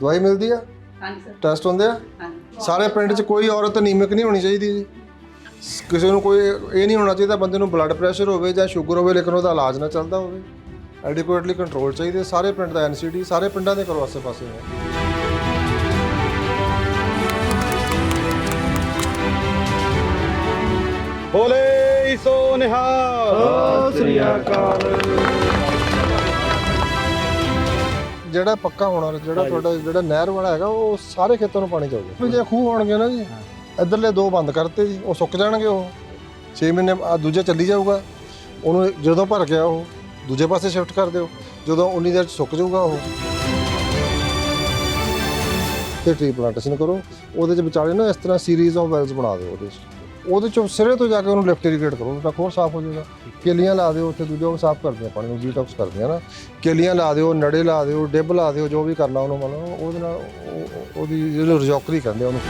ਦਵਾਈ ਮਿਲਦੀ ਆ? ਹਾਂਜੀ ਸਰ। ਟੈਸਟ ਹੁੰਦੇ ਆ? ਹਾਂਜੀ। ਸਾਰੇ ਪਿੰਡ 'ਚ ਕੋਈ ਔਰਤ ਅਨੀਮਿਕ ਨਹੀਂ ਹੋਣੀ ਚਾਹੀਦੀ ਜੀ। ਕਿਸੇ ਨੂੰ ਕੋਈ ਇਹ ਨਹੀਂ ਹੋਣਾ ਚਾਹੀਦਾ ਬੰਦੇ ਨੂੰ ਬਲੱਡ ਪ੍ਰੈਸ਼ਰ ਹੋਵੇ ਜਾਂ ਸ਼ੂਗਰ ਹੋਵੇ ਲੇਕਿਨ ਉਹਦਾ ਇਲਾਜ ਨਾ ਚੱਲਦਾ ਹੋਵੇ। ਐਡਿਕੁਏਟਲੀ ਕੰਟਰੋਲ ਚਾਹੀਦੇ ਸਾਰੇ ਪਿੰਡ ਦਾ ਐਨਸੀਡੀ ਸਾਰੇ ਪਿੰਡਾਂ ਦੇ ਕਰੋ ਆਸੇ ਪਾਸੇ ਹੈ ਬੋਲੇ ਸੋ ਨਿਹਾਲ। ਸ੍ਰੀ ਅਕਾਲ। ਜਿਹੜਾ ਪੱਕਾ ਹੋਣਾ ਜਿਹੜਾ ਤੁਹਾਡਾ ਜਿਹੜਾ ਨਹਿਰ ਵਾਲਾ ਹੈਗਾ ਉਹ ਸਾਰੇ ਖੇਤਾਂ ਨੂੰ ਪਾਣੀ ਚਾਹੀਦਾ ਵੀ ਜੇ ਖੂਹ ਹੋਣਗੇ ਨਾ ਜੀ ਇਧਰਲੇ ਦੋ ਬੰਦ ਕਰਤੇ ਜੀ ਉਹ ਸੁੱਕ ਜਾਣਗੇ ਉਹ। 6 ਮਹੀਨੇ ਆ ਦੂਜਾ ਚੱਲੀ ਜਾਊਗਾ। ਉਹਨੂੰ ਜਦੋਂ ਭਰ ਗਿਆ ਉਹ ਦੂਜੇ ਪਾਸੇ ਸ਼ਿਫਟ ਕਰ ਦਿਓ। ਜਦੋਂ ਉਨੀ ਦੇਰ 'ਚ ਸੁੱਕ ਜਾਊਗਾ ਉਹ। ਤੇ ਟ੍ਰੀ ਪਲਾਂਟੇਸ਼ਨ ਕਰੋ। ਉਹਦੇ 'ਚ ਵਿਚਾਲੇ ਨਾ ਇਸ ਤਰ੍ਹਾਂ ਸੀਰੀਜ਼ ਆਫ ਵੈਲਸ ਬਣਾ ਦਿਓ ਉਹਦੇ 'ਚ। ਉਹਦੇ 'ਚੋਂ ਸਿਰੇ ਤੋਂ ਜਾ ਕੇ ਉਹਨੂੰ ਲਿਫਟ ਇਰੀਗੇਟ ਕਰੋ ਤਾਂ ਹੋਰ ਸਾਫ਼ ਹੋ ਜਾਏਗਾ ਕੇਲੀਆਂ ਲਾ ਦਿਓ, ਉੱਥੇ ਦੂਜਾ ਉਹ ਸਾਫ਼ ਕਰਦੇ ਕਰਦੀਆਂ ਪਾਣੀ ਨੂੰ ਡੀਟੌਕਸ ਕਰਦੀਆਂ ਨਾ। ਕੇਲੀਆਂ ਲਾ ਦਿਓ, ਨੜੇ ਲਾ ਦਿਓ, ਡਿੱਬ ਲਾ ਦਿਓ, ਜੋ ਵੀ ਕਰਨਾ ਉਹਨੂੰ ਮਤਲਬ, ਉਹਦੇ ਨਾਲ ਉਹਦੀ ਜਿਹੜੀ ਰਜੌਕਰੀ ਕਹਿੰਦੇ ਉਹਨੂੰ।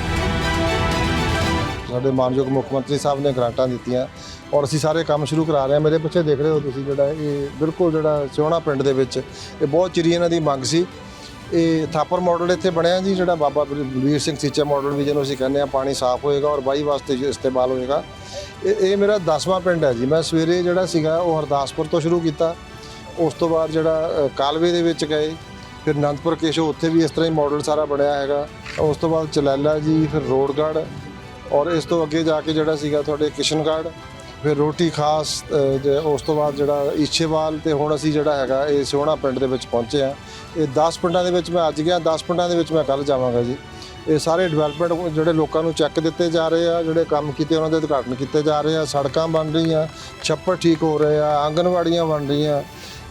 ਸਾਡੇ ਮਾਨਯੋਗ ਮੁੱਖ ਮੰਤਰੀ ਸਾਹਿਬ ਨੇ ਗ੍ਰਾਂਟਾਂ ਦਿੱਤੀਆਂ ਔਰ ਅਸੀਂ ਸਾਰੇ ਕੰਮ ਸ਼ੁਰੂ ਕਰਾ ਰਹੇ ਹਾਂ। ਮੇਰੇ ਪਿੱਛੇ ਦੇਖ ਰਹੇ ਹੋ ਤੁਸੀਂ ਜਿਹੜਾ ਇਹ ਬਿਲਕੁਲ ਜਿਹੜਾ ਸਿਉਣਾ ਪਿੰਡ ਦੇ ਵਿੱਚ, ਇਹ ਬਹੁਤ ਚਿਰੀ ਇਹਨਾਂ ਦੀ ਮੰਗ ਸੀ। ਇਹ ਥਾਪਰ ਮਾਡਲ ਇੱਥੇ ਬਣਿਆ ਜੀ, ਜਿਹੜਾ ਬਾਬਾ ਬਲ- ਬਲਵੀਰ ਸਿੰਘ ਸੀਚਾ ਮਾਡਲ ਵੀ ਜਿਹਨੂੰ ਅਸੀਂ ਕਹਿੰਦੇ ਆ ਪਾਣੀ ਸਾਫ਼ ਹੋਏਗਾ ਔਰ ਬਾਈ ਵਾਸਤੇ ਇਸਤੇਮਾਲ ਹੋਏਗਾ। ਇਹ ਇਹ ਮੇਰਾ 10ਵਾਂ ਪਿੰਡ ਹੈ ਜੀ। ਮੈਂ ਸਵੇਰੇ ਜਿਹੜਾ ਸੀਗਾ, ਉਹ ਹਰਦਾਸਪੁਰ ਤੋਂ ਸ਼ੁਰੂ ਕੀਤਾ। ਉਸ ਤੋਂ ਬਾਅਦ ਜਿਹੜਾ ਕਾਲਵੇ ਦੇ ਵਿੱਚ ਗਏ। ਫਿਰ ਅਨੰਦਪੁਰ ਕੇਸ਼ੋ ਉੱਥੇ ਵੀ ਇਸ ਤਰ੍ਹਾਂ ਹੀ ਮਾਡਲ ਸਾਰਾ ਬਣਿਆ ਹੈਗਾ। ਉਸ ਤੋਂ ਬਾਅਦ ਚਲੈਲਾ ਜੀ, ਫਿਰ ਰੋਡਗੜ੍ਹ। ਔਰ ਇਸ ਤੋਂ ਅੱਗੇ ਜਾ ਕੇ ਜਿਹੜਾ ਸੀਗਾ, ਤੁਹਾਡੇ ਕਿਸ਼ਨਗੜ੍ਹ। ਫਿਰ ਰੋਟੀ ਖਾਸ ਜੇ ਉਸ ਤੋਂ ਬਾਅਦ ਜਿਹੜਾ ਈਛੇਵਾਲ ਤੇ ਹੁਣ ਅਸੀਂ ਜਿਹੜਾ ਹੈਗਾ ਇਹ ਸੋਹਣਾ ਪਿੰਡ ਦੇ ਵਿੱਚ ਪਹੁੰਚੇ ਆ ਇਹ 10 ਪਿੰਡਾਂ ਦੇ ਵਿੱਚ ਮੈਂ ਅੱਜ ਗਿਆ 10 ਪਿੰਡਾਂ ਦੇ ਵਿੱਚ ਮੈਂ ਕੱਲ ਜਾਵਾਂਗਾ ਜੀ। ਇਹ ਸਾਰੇ ਡਿਵੈਲਪਮੈਂਟ ਜਿਹੜੇ ਲੋਕਾਂ ਨੂੰ ਚੈੱਕ ਦਿੱਤੇ ਜਾ ਰਹੇ ਆ, ਜਿਹੜੇ ਕੰਮ ਕੀਤੇ ਉਹਨਾਂ ਦੇ ਉਦਘਾਟਨ ਕੀਤੇ ਜਾ ਰਹੇ ਆ, ਸੜਕਾਂ ਬਣ ਰਹੀਆਂ, ਛੱਪੜ ਠੀਕ ਹੋ ਰਹੇ ਆ, ਆਂਗਨਵਾੜੀਆਂ ਬਣ ਰਹੀਆਂ।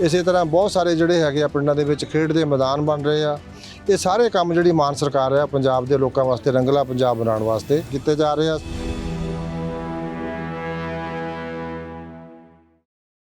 ਇਸੇ ਤਰ੍ਹਾਂ ਬਹੁਤ ਸਾਰੇ ਜਿਹੜੇ ਹੈਗੇ ਆ ਪਿੰਡਾਂ ਦੇ ਵਿੱਚ ਖੇਡ ਦੇ ਮੈਦਾਨ ਬਣ ਰਹੇ ਆ। ਇਹ ਸਾਰੇ ਕੰਮ ਜਿਹੜੀ ਮਾਨ ਸਰਕਾਰ ਆ, ਪੰਜਾਬ ਦੇ ਲੋਕਾਂ ਵਾਸਤੇ ਰੰਗਲਾ ਪੰਜਾਬ ਬਣਾਉਣ ਵਾਸਤੇ ਕੀਤੇ ਜਾ ਰਹੇ ਆ।